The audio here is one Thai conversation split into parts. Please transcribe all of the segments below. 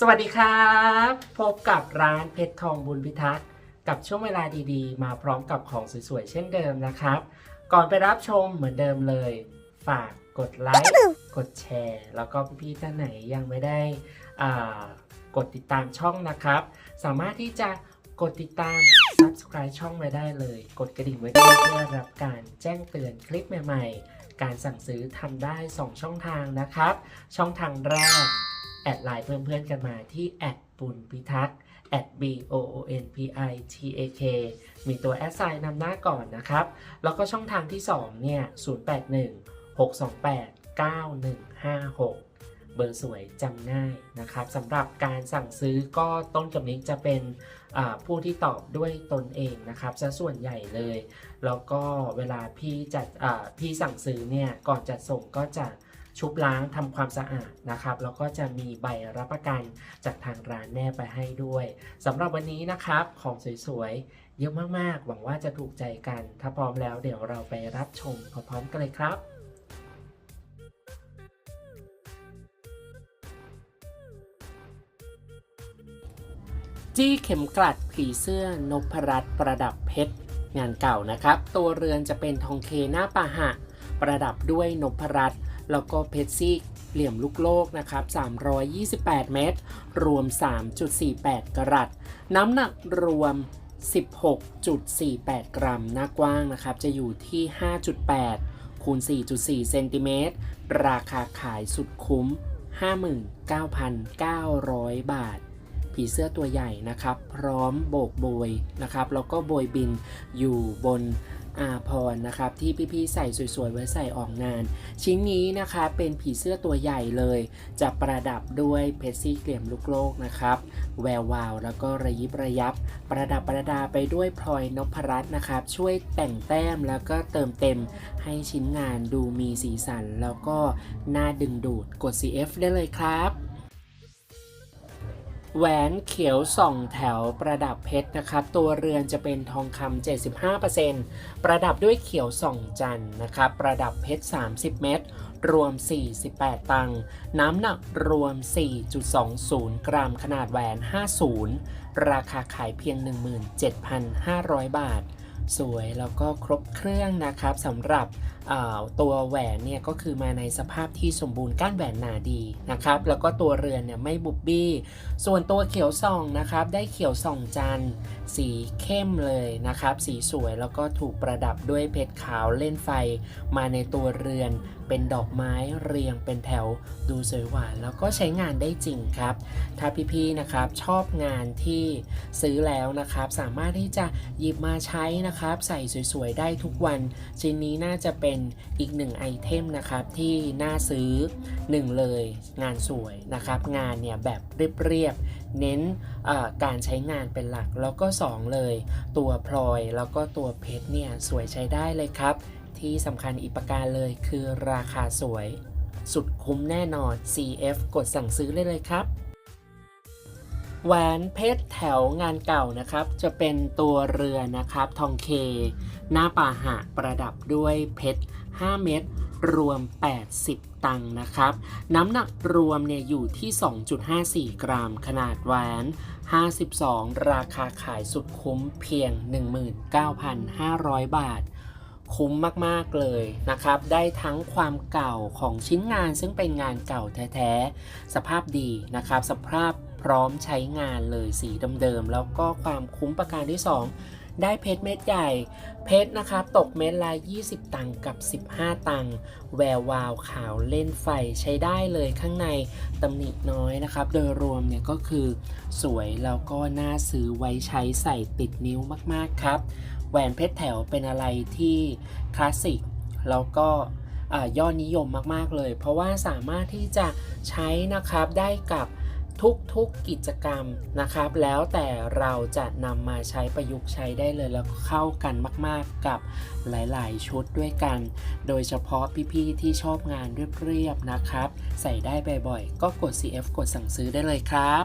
สวัสดีครับ พบกับร้านเพชรทองบุญพิทักษ์กับช่วงเวลาดีๆ มาพร้อมกับของสวยๆ เช่นเดิมนะครับ ก่อนไปรับชมเหมือนเดิมเลย ฝากกดไลค์กดแชร์ แล้วก็พี่ๆท่านไหนยังไม่ได้อ่ากดติดตามช่องนะครับ สามารถที่จะกดติดตาม subscribe ช่องไว้ได้เลย กดกระดิ่งไว้ด้วยเพื่อรับการแจ้งเตือนคลิปใหม่ ๆ การสั่งซื้อทำได้ 2 ช่องทางนะครับ ช่องทางแรก แอดไลน์เพื่อนๆกันมาที่แอดปุณพิทักษ์ at b o o n p i t a k มีตัวแอดไซน์นำหน้าก่อนนะครับ แล้วก็ช่องทางที่ 2 เนี่ย 081 628 9156 เบอร์สวยจำง่ายนะครับสำหรับการสั่งซื้อก็ต้นกับนิ้งจะเป็นผู้ที่ตอบด้วยตนเองนะครับซะส่วนใหญ่เลย แล้วก็เวลาพี่จัดพี่สั่งซื้อเนี่ย ก่อนจัดส่งก็จะ ชุบล้างทำความสะอาดนะครับแล้วก็จะมีใบรับประกันจากทางร้านแนบไปให้ด้วยสำหรับวันนี้นะครับของสวยๆ เยอะมากๆ หวังว่าจะถูกใจกัน ถ้าพร้อมแล้วเดี๋ยวเราไปรับชมพร้อมๆกันเลยครับจี้เข็มกลัดผีเสื้อนพรัตน์ประดับเพชร งานเก่านะครับ ตัวเรือนจะเป็นทองเคหน้าปาหะ ประดับด้วยนพรัตน์ แล้วก็เพชรซีกเหลี่ยมลูกโลกนะครับ 328 เมตร รวม 3.48 กรัต น้ำหนักรวม 16.48 กรัม หน้ากว้างนะครับ จะอยู่ที่ 5.8 คูณ 4.4 เซนติเมตร ราคาขายสุดคุ้ม 59,900 บาท ผีเสื้อตัวใหญ่นะครับ พร้อมโบกโบยนะครับ แล้วก็โบยบินอยู่บน อาพรนะครับที่พี่ๆใส่สวยๆไว้ใส่ออกงาน ชิ้นนี้นะคะเป็นผีเสื้อตัวใหญ่เลย จะประดับด้วยเพชรซี่เกลี่ยมลูกโลกนะครับแวววาวแล้วก็ระยิบระยับ ประดับประดาไปด้วยพลอยนพรัตน์นะครับ ช่วยแต่งแต้มแล้วก็เติมเต็มให้ชิ้นงานดูมีสีสัน แล้วก็น่าดึงดูดกด CF ได้เลยครับ แหวนเขียวสองแถวประดับเพชรนะครับ ตัวเรือนจะเป็นทองคำ75%ประดับด้วยเขียวสองจันนะครับ ประดับเพชร 30 เม็ดรวม 48 ตังค์น้ำหนักรวม 4.20 กรัมขนาดแหวน 50 ราคาขายเพียง 17,500 บาท สวยแล้วก็ครบเครื่องนะครับสำหรับตัวแหวนเนี่ยก็คือมาในสภาพที่สมบูรณ์ก้านแหวนหนาดีนะครับแล้วก็ตัวเรือนเนี่ยไม่บุบบี้ ส่วนตัวเขียวส่องนะครับได้เขียวส่องจันทร์สีเข้มเลยนะครับ สีสวยแล้วก็ถูกประดับด้วยเพชรขาวเล่นไฟมาในตัวเรือน เป็นดอกไม้เรียงเป็นแถวดูสวยหวานแล้วก็ใช้งานได้จริงครับ ถ้าพี่ๆนะครับชอบงานที่ซื้อแล้วนะครับ สามารถที่จะหยิบมาใช้นะครับ ใส่สวยๆได้ทุกวันชิ้นนี้น่าจะเป็นอีกหนึ่งไอเทมนะครับที่น่าซื้อหนึ่งเลยงานสวยนะครับ งานเนี่ยแบบเรียบๆเน้นการใช้งานเป็นหลักแล้วก็สองเลย ตัวพลอยแล้วก็ตัวเพชรเนี่ยสวยใช้ได้เลยครับ ที่สำคัญอีกประการเลยคือราคาสวย สุดคุ้มแน่นอน CF กดสั่งซื้อเลยเลยครับ แหวนเพชรแถวงานเก่านะครับ จะเป็นตัวเรือนะครับทองเค หน้าป่าหะประดับด้วยเพชร 5 เม็ดรวม 80 ตังค์นะครับ น้ำหนักรวมเนี่ยอยู่ที่ 2.54 กรัม ขนาดแหวน 52 ราคาขายสุดคุ้มเพียง 19,500 บาท คุ้มมากๆเลยนะครับ ได้ทั้งความเก่าของชิ้นงานซึ่งเป็นงานเก่าแท้ๆ สภาพดีนะครับ สภาพพร้อมใช้งานเลยสีเดิมๆ แล้วก็ความคุ้มประการที่ 2 ได้เพชรเม็ดใหญ่ เพชรนะครับ ตกเม็ดละ 20 ตังค์กับ 15 ตังค์แวววาวขาวเล่นไฟใช้ได้เลยข้างในตำหนิน้อยนะครับ โดยรวมเนี่ยก็คือสวยแล้วก็น่าซื้อไว้ใช้ใส่ติดนิ้วมากๆครับ แหวนเพชรแถวเป็นอะไรที่คลาสสิกแล้วก็ยอดนิยมมากๆเลย เพราะว่าสามารถที่จะใช้นะครับได้กับทุกๆกิจกรรมนะครับ แล้วแต่เราจะนำมาใช้ประยุกต์ใช้ได้เลยแล้วเข้ากันมากๆกับหลายๆ ชุดด้วยกัน โดยเฉพาะพี่ๆที่ชอบงานเรียบๆนะครับ ใส่ได้บ่อยๆ ก็กด CF กดสั่งซื้อได้เลยครับ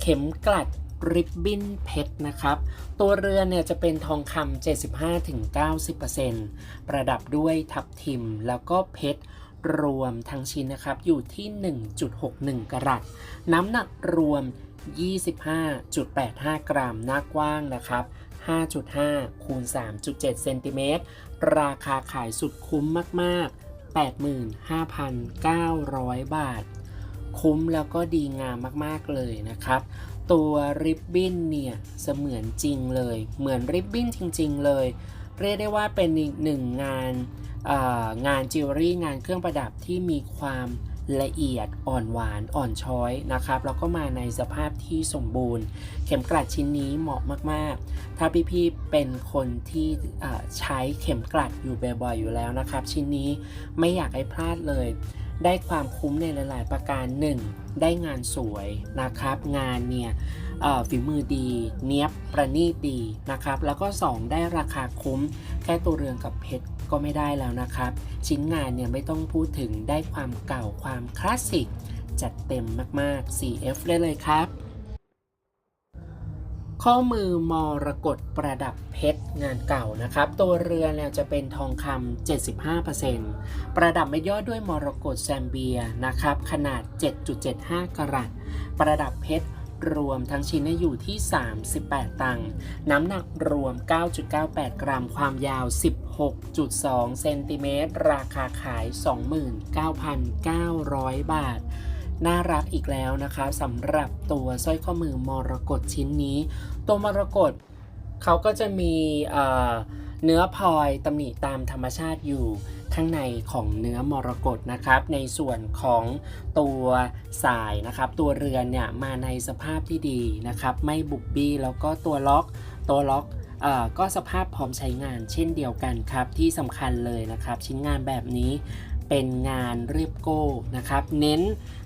เข็มกลัด ริบบิ้นเพชรนะครับ ตัวเรือนเนี่ยจะเป็นทองคำ75-90%ประดับด้วยทับทิมแล้วก็เพชรรวมทั้งชิ้นนะครับ อยู่ที่ 1.61 กรัต น้ำหนักรวม 25.85 กรัม หน้ากว้างนะครับ 5.5 คูณ 3.7 เซนติเมตร ราคาขายสุดคุ้มมาก ๆ 85,900 บาท คุ้มแล้วก็ดีงามมาก ๆ เลยนะครับ ตัวริบบิ้นเนี่ยเสมือนจริงเลย เหมือนริบบิ้นจริง ๆ เลย เรียกได้ว่าเป็นอีกหนึ่งงานงานจิวเวลรี่งานเครื่องประดับที่มีความละเอียดอ่อนหวานอ่อนช้อยนะครับ แล้วก็มาในสภาพที่สมบูรณ์ เข็มกลัดชิ้นนี้เหมาะมาก ๆ ถ้าพี่ๆเป็นคนที่ใช้เข็มกลัดอยู่บ่อยๆอยู่แล้วนะครับ ชิ้นนี้ไม่อยากให้พลาดเลย ได้ความคุ้มในหลาย ๆ ประการ 1. ได้งานสวยนะครับ งานเนี่ยฝีมือดี เนี้ยบประณีตดีนะครับ แล้วก็ 2 ได้ราคาคุ้ม แค่ตัวเรือนกับเพชรก็ไม่ได้แล้วนะครับ ชิ้นงานเนี่ยไม่ต้องพูดถึงได้ความเก่าความคลาสสิก จัดเต็มมากๆ CF ได้เลยครับ ข้อมือมรกตประดับเพชรงานเก่านะครับ ตัวเรือเนี่ยจะเป็นทองคำ 75%ประดับไม่ย่อด้วยมรกตแซมเบียนะครับ ขนาด 7.75 กรัต ประดับเพชรรวมทั้งชิ้นอยู่ที่ 38 ตังค์น้ำหนักรวม 9.98 กรัม ความยาว 16.2 เซนติเมตร ราคาขาย 29,900 บาท น่ารักอีกแล้วนะคะสำหรับตัวสร้อยข้อมือมรกตชิ้นนี้ ตัวมรกตเขาก็จะมีเเนื้อพลอยตำหนิตามธรรมชาติอยู่ข้างในของเนื้อมรกตนะครับ ในส่วนของตัวสายนะครับ ตัวเรือนเนี่ยมาในสภาพที่ดีนะครับ ไม่บุบบี้แล้วก็ตัวล็อกตัวล็อกก็สภาพพร้อมใช้งานเช่นเดียวกันครับ ที่สำคัญเลยนะครับ ชิ้นงานแบบนี้ เป็นงานเรียบโก้นะครับ เน้น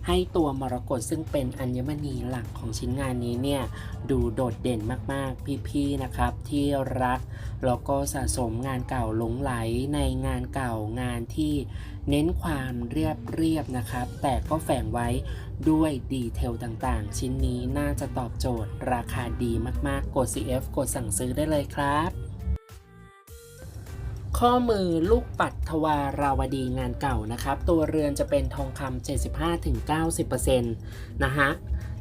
ให้ตัวมรกตซึ่งเป็นอัญมณีหลักของชิ้นงานนี้เนี่ยดูโดดเด่นมากๆ พี่ๆนะครับที่รักแล้วก็สะสมงานเก่าหลงไหลในงานเก่างานที่เน้นความเรียบเรียบนะครับ แต่ก็แฝงไว้ด้วยดีเทลต่างๆ ชิ้นนี้น่าจะตอบโจทย์ราคาดีมากๆ กด CF กดสั่งซื้อได้เลยครับ ข้อมือลูกปัดทวาราวดีงานเก่านะครับ ตัวเรือนจะเป็นทองคำ75-90%นะฮะ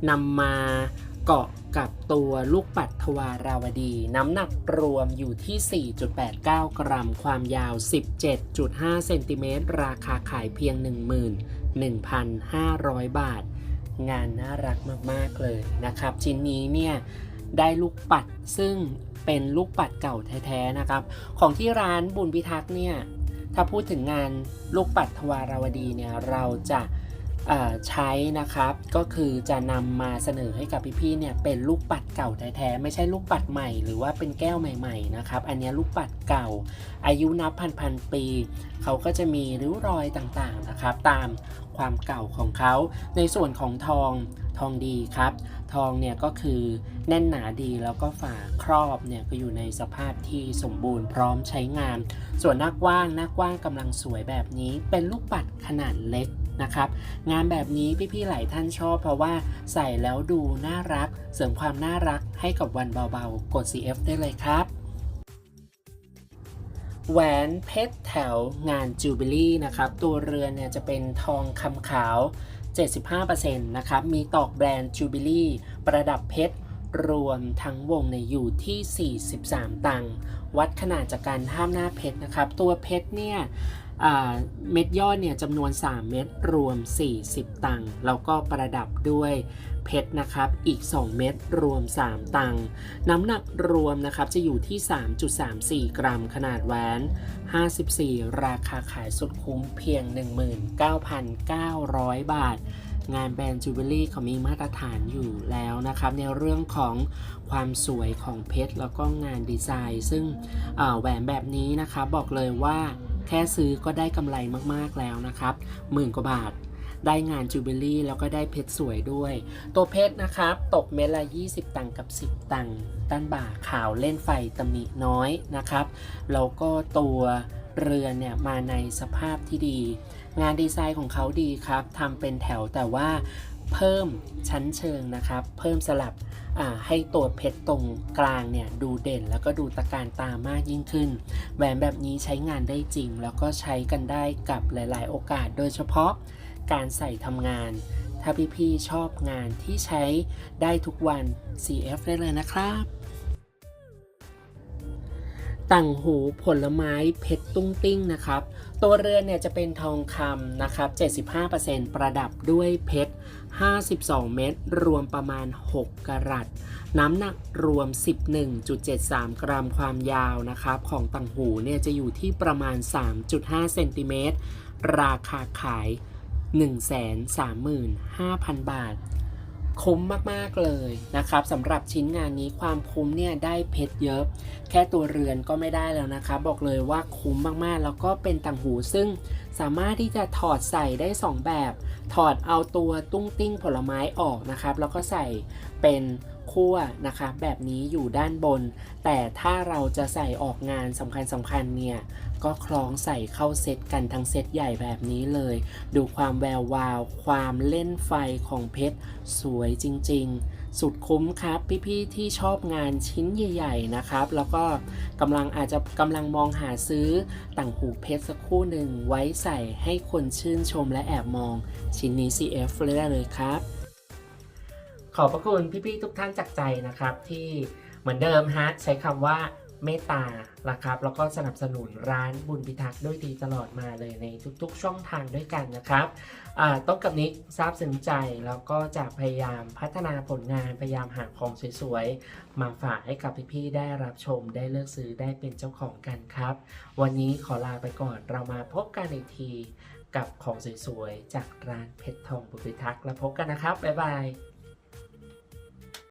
นำมาเกาะกับตัวลูกปัดทวาราวดี น้ำหนักรวมอยู่ที่ 4.89 กรัม ความยาว 17.5 เซนติเมตร ราคาขายเพียง 11,500 บาท งานน่ารักมาก ๆ เลยนะครับ ชิ้นนี้เนี่ย ได้ลูกปัดซึ่งเป็นลูกปัดเก่าแท้ๆนะครับ ของที่ร้านบุญพิทักษ์เนี่ยถ้าพูดถึงงานลูกปัดทวารวดีเนี่ยเราจะ ใช้นะครับก็คือจะนำมาเสนอให้กับพี่ๆเนี่ยเป็นลูกปัดเก่าแท้ๆไม่ใช่ลูกปัดใหม่หรือว่าเป็นแก้วใหม่ๆนะครับอันนี้ลูกปัดเก่า อายุนับพันๆปี เขาก็จะมีริ้วรอยต่างๆนะครับตามความเก่าของเขา ในส่วนของทองทองดีครับ ทองเนี่ยก็คือแน่นหนาดีแล้วก็ฝาครอบเนี่ยก็อยู่ในสภาพที่สมบูรณ์พร้อมใช้งาน ส่วนหน้ากว้างหน้ากว้างกำลังสวยแบบนี้ เป็นลูกปัดขนาดเล็ก นะครับ งานแบบนี้พี่ๆหลายท่านชอบเพราะว่าใส่แล้วดูน่ารัก เสริมความน่ารักให้กับวันเบาๆ กด CF ได้เลยครับแหวนเพชรแถวงานจูบิลี่นะครับ ตัวเรือนเนี่ยจะเป็นทองคำขาว 75%นะครับ มีตอกแบรนด์จูบิลี่ประดับเพชร รวมทั้งวงในอยู่ที่ 43 ตังค์วัดขนาดจากการห้ามหน้าเพชรนะครับ ตัวเพชรเนี่ย เม็ดยอดเนี่ยจำนวน 3 เม็ดรวม 40 ตังค์แล้วก็ประดับด้วยเพชรนะครับ อีก 2 เม็ดรวม 3 ตังค์น้ำหนักรวมนะครับจะอยู่ที่ 3.34 กรัม ขนาดแหวน 54 ราคาขายสุดคุ้มเพียง 19,900 บาท งานแบรนด์จูเวลรี่เขามีมาตรฐานอยู่แล้วนะครับ ในเรื่องของความสวยของเพชรแล้วก็งานดีไซน์ ซึ่งแหวนแบบนี้นะครับบอกเลยว่า แค่ซื้อก็ได้กำไรมากๆแล้วนะครับหมื่นกว่าบาท ได้งานจูเบลี่แล้วก็ได้เพชรสวยด้วย ตัวเพชรนะครับ ตกเม็ดละ 20 ตังค์กับ 10 ตังค์ด้านบ่าขาวเล่นไฟตำหนิน้อยนะครับ แล้วก็ตัวเรือเนี่ยมาในสภาพที่ดี งานดีไซน์ของเขาดีครับทำเป็นแถวแต่ว่า เพิ่มชั้นเชิงนะครับ เพิ่มสลับให้ตัวเพชรตรงกลางเนี่ยดูเด่นแล้วก็ดูตะการตามากยิ่งขึ้น แหวนแบบนี้ใช้งานได้จริง แล้วก็ใช้กันได้กับหลายๆ โอกาส โดยเฉพาะการใส่ทำงาน ถ้าพี่ๆชอบงานที่ใช้ได้ทุกวัน CF ได้เลยนะครับ ต่างหูผลไม้เพชรตุ้งติ้งนะครับ ตัวเรือนเนี่ยจะเป็นทองคำนะครับ 75%ประดับด้วยเพชร 52 เม็ดรวมประมาณ 6 กรัต น้ำหนักรวม 11.73 กรัมความยาวนะครับ ของต่างหูเนี่ยจะอยู่ที่ประมาณ 3.5 เซนติเมตร ราคาขาย 135,000 บาท คุ้มมากๆเลยนะครับสำหรับชิ้นงานนี้ความคุ้มเนี่ยได้เพชรเยอะ แค่ตัวเรือนก็ไม่ได้แล้วนะครับ บอกเลยว่าคุ้มมากๆ แล้วก็เป็นต่างหูซึ่งสามารถที่จะถอดใส่ได้ 2 แบบ ถอดเอาตัวตุ้งติ้งผลไม้ออกนะครับ แล้วก็ใส่เป็นขั้วนะครับแบบนี้อยู่ด้านบน แต่ถ้าเราจะใส่ออกงานสำคัญสำคัญๆเนี่ย ก็คล้องใส่เข้าเซตกันทั้งเซตใหญ่แบบนี้เลย ดูความแวววาว ความเล่นไฟของเพชร สวยจริง ๆ สุดคุ้มครับ พี่ๆที่ชอบงานชิ้นใหญ่ ๆ นะครับ แล้วก็กำลังอาจจะกำลังมองหาซื้อต่างหูเพชรสักคู่หนึ่งไว้ใส่ให้คนชื่นชมและแอบมอง ชิ้นนี้ CF เลยได้เลยครับ ขอบพระคุณพี่ๆทุกท่านจากใจนะครับที่เหมือนเดิมฮะใช้คำว่า เมตตานะครับแล้วก็สนับสนุนร้านบุญพิทักษ์ด้วยดีตลอดมาเลยในทุกๆ ช่องทางด้วยกันนะครับต้องกับนิกทราบซึ้งใจแล้วก็จะพยายามพัฒนาผลงานพยายามหาของสวยๆ มาฝากให้กับพี่ๆได้รับชมได้เลือกซื้อได้เป็นเจ้าของกันครับ วันนี้ขอลาไปก่อนเรามาพบกันอีกทีกับของสวยๆ จากร้านเพชรทองบุญพิทักษ์แล้วพบกันนะครับบ๊ายบาย